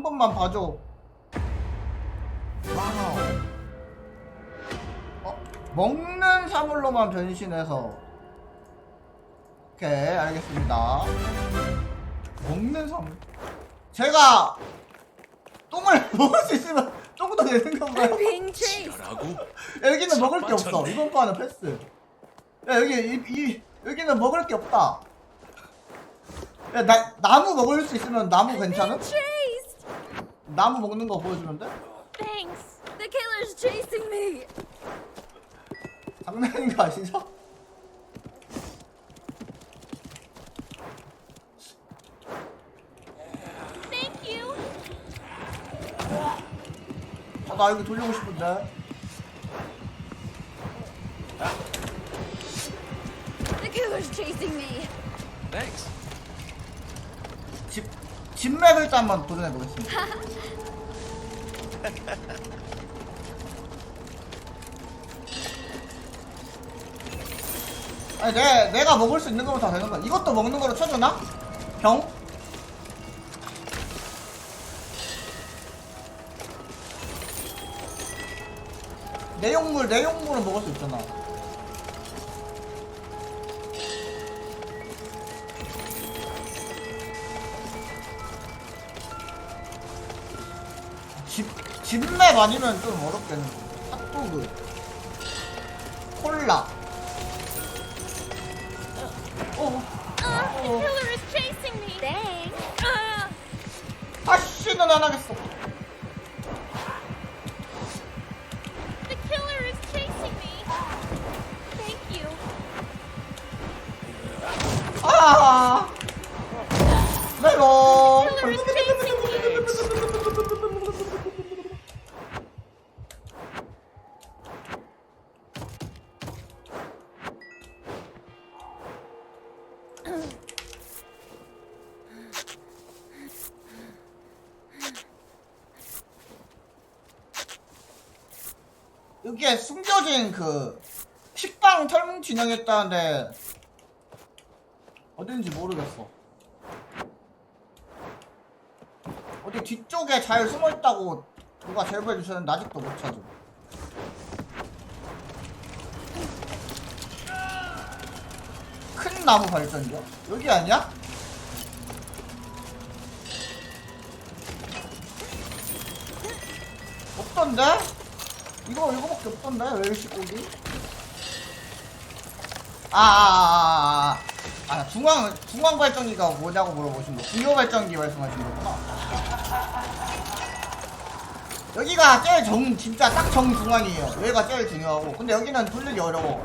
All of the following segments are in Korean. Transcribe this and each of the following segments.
한 번만 봐줘. 와우. 어? 먹는 사물로만 변신해서. 오케이, 알겠습니다. 먹는 사물. 제가 똥을 먹을 수 있으면 똥도 내 생각으로 being chased. 라고? 여기는 먹을 게 없어. 맞췄네. 이번 판은 패스. 야 여기 이, 이 여기는 먹을 게 없다. 야 나, 나무 먹을 수 있으면 나무 괜찮음? Being chased. 나무 먹는 거 보여주면 돼? Thanks. The killer's chasing me. 장난인 거 아시죠? Thank you. 아, 나 여기 돌리고 싶은데. The killer's chasing me. Thanks. 집 집맵 일단 한번 도전해 보겠습니다. 아니 내 내가 먹을 수 있는 거면 다 되는 거야. 이것도 먹는 거로 쳐주나? 병? 내용물 내용물은 먹을 수 있잖아. 집 집맵 아니면 좀 어렵겠는데. 핫도그, 콜라. 어, Uh, the killer is chasing me. Thanks. Uh, 아씨는 안 하겠어. 여기에 숨겨진 그 식빵 털뭉 진영했다는데 어딘지 모르겠어. 어디 뒤쪽에 잘 숨어 있다고 누가 제보해 주셨는데 아직도 못 찾아. 큰 나무 발전기요? 여기 아니야? 없던데? 이거 이거밖에 없던데 웰시 고기? 아아아아 아, 아, 아, 중앙 중앙 발전기가 뭐냐고 물어보신 거 중요 발전기 말씀하신 거구나. 여기가 제일 정 진짜 딱 정중앙이에요. 여기가 제일 중요하고 근데 여기는 돌리기 어려워.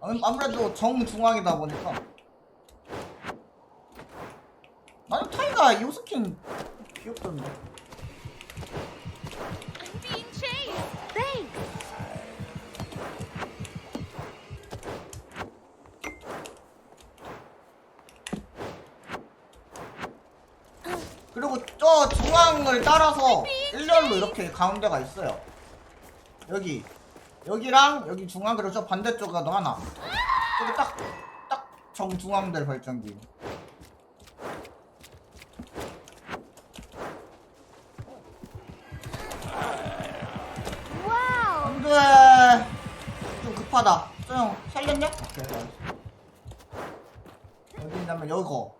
아무- 아무래도 정중앙이다 보니까 나는 타이가 이 스킨 귀엽던데. 그리고 저 중앙을 따라서 일렬로 이렇게 가운데가 있어요. 여기 여기랑 여기 중앙 그리고 저 반대쪽에도 하나. 저기 딱딱 정중앙들 발전기. 안돼. 좀 급하다. 형 살렸냐? 오케이. 어디 있냐면 여거.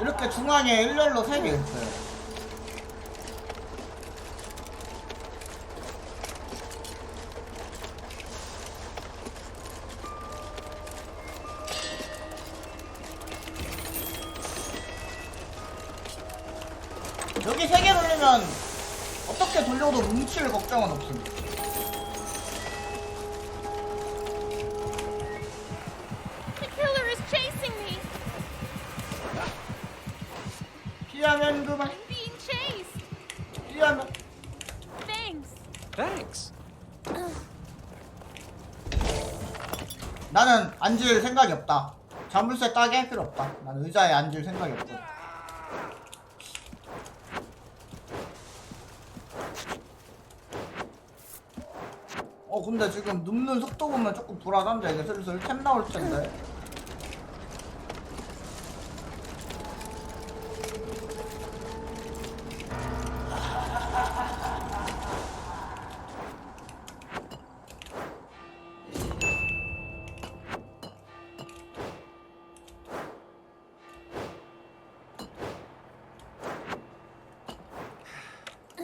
이렇게 중앙에 일렬로 세개 있어요. 여기 세개 돌리면 어떻게 돌려도 뭉칠 걱정은 없습니다. 피하면 그만, I'm being chased. 피하면. Thanks. Thanks. 나는 앉을 생각이 없다. 자물쇠 따게 할 필요 없다. 나는 의자에 앉을 생각이 없다. 어 근데 지금 눕는 속도 보면 조금 불안한데 이제 슬슬 템 나올 텐데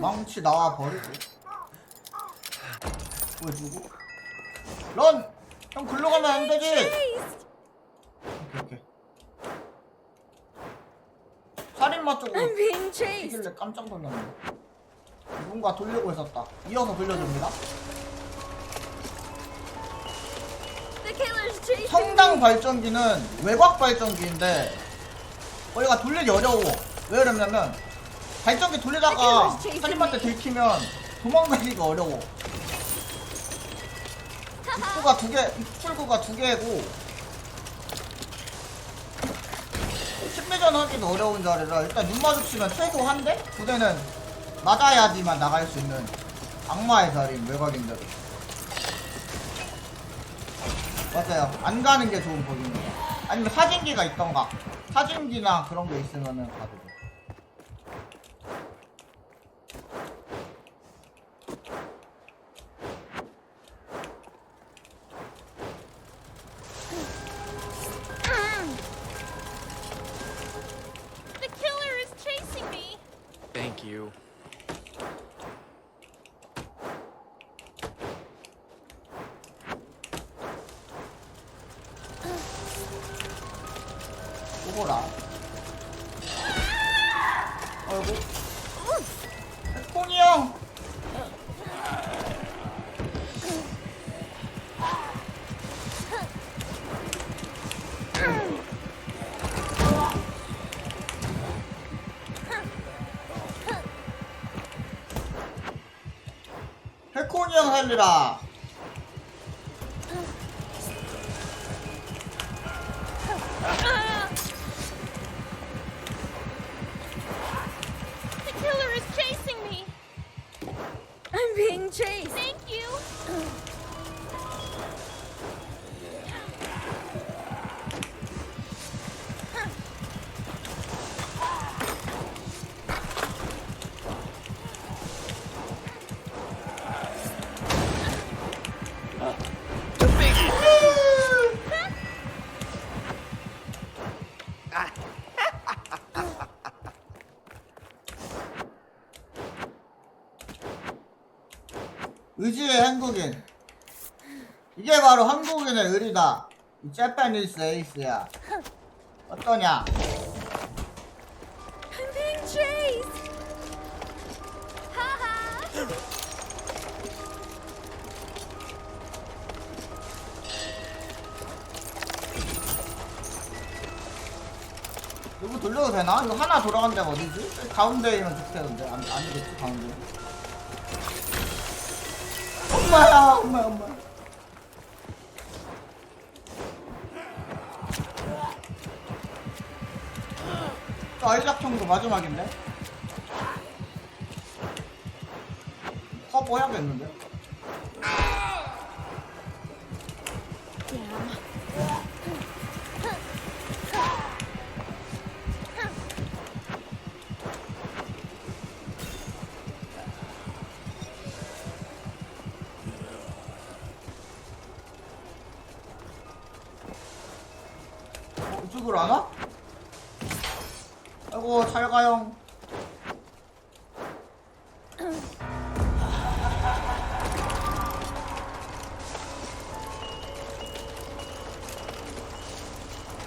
망치 나와 버리고. 보여주고 런! 형 글로 가면 안 되지! 오케이 오케이. 살인마 쪽으로 I'm being chased. 튀길래 깜짝 놀랐네. 누군가 돌리고 있었다. 이어서 돌려줍니다. The killer's chasing 성당 발전기는 외곽 발전기인데 거기가 돌리기 어려워. 왜 그러냐면 발전기 돌리다가 살인마한테 들키면 도망가기가 어려워. 입구가 두 개, 입출구가 두 개고 심리전 하기도 어려운 자리라 일단 눈 마주치면 최소 한 대? 두 대는 맞아야지만 나갈 수 있는 악마의 자리인 외곽인데 맞아요. 안 가는 게 좋은 법입니다. 아니면 사진기가 있던가. 사진기나 그런 게 있으면은 가도 오거라. 아이고. 해콩이 형 살리라 이게 바로 한국인의 의리다 이 재패니스 에이스야 어떠냐. 이거 돌려도 되나? 이거 하나 돌아간 데가 어디지? 가운데이면 좋겠는데 안, 아니겠지 가운데 엄마야 엄마야 엄마야 저 아이작 청도 마지막인데? 커버 해야겠는데? 어,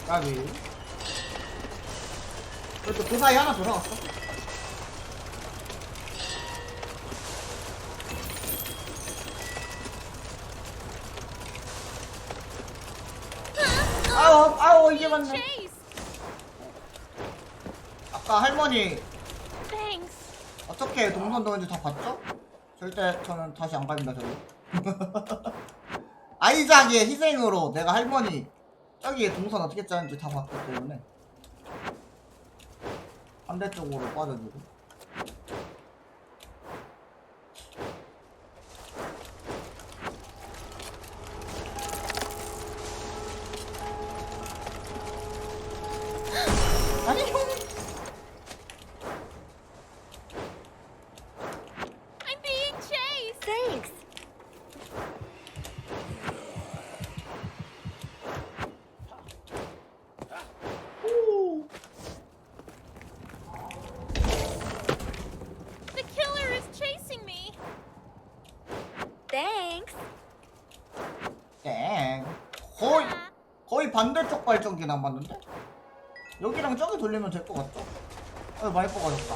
까비 그래도 그 사이 하나 돌아갔어 아유 아유 이게 맞네. 아까 할머니. 어떻게 동선 도는지 다 봤죠? 절대 저는 다시 안 갑니다 저기 아이작의 희생으로 내가 할머니 저기 동선 어떻게 짜는지 다 봤기 때문에 반대쪽으로 빠져주고 아니 형 I'm being chased. Thanks. 거의 반대쪽 발전기 남았는데? 여기랑 저기 돌리면 될 것 같죠? 아 많이 뽑아졌다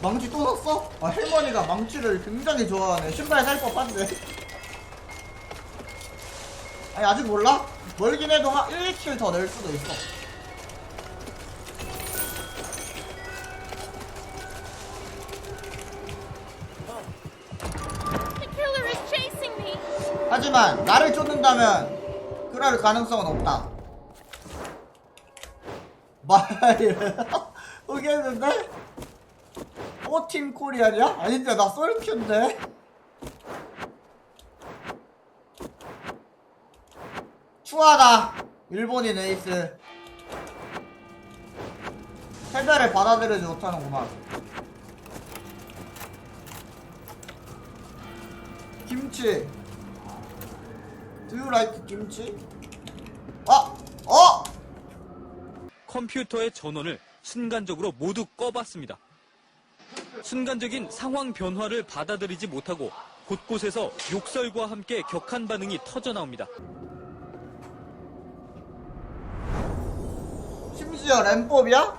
망치 또 넣었어? 아 할머니가 망치를 굉장히 좋아하네 신발 살 법한데 아니 아직 몰라? 멀긴 해도 한 1, 2킬 더 낼 수도 있어 하지만 나를 쫓는다면 그럴 가능성은 없다. 말 오겠는데? 오팀 코리아냐? 아닌데 나 솔큐인데? 추하다 일본인 에이스 패배를 받아들이지 못하는구만 김치 Do you like 김치? 아! 어! 컴퓨터의 전원을 순간적으로 모두 꺼봤습니다. 순간적인 상황 변화를 받아들이지 못하고 곳곳에서 욕설과 함께 격한 반응이 터져 나옵니다. 심지어 램법이야?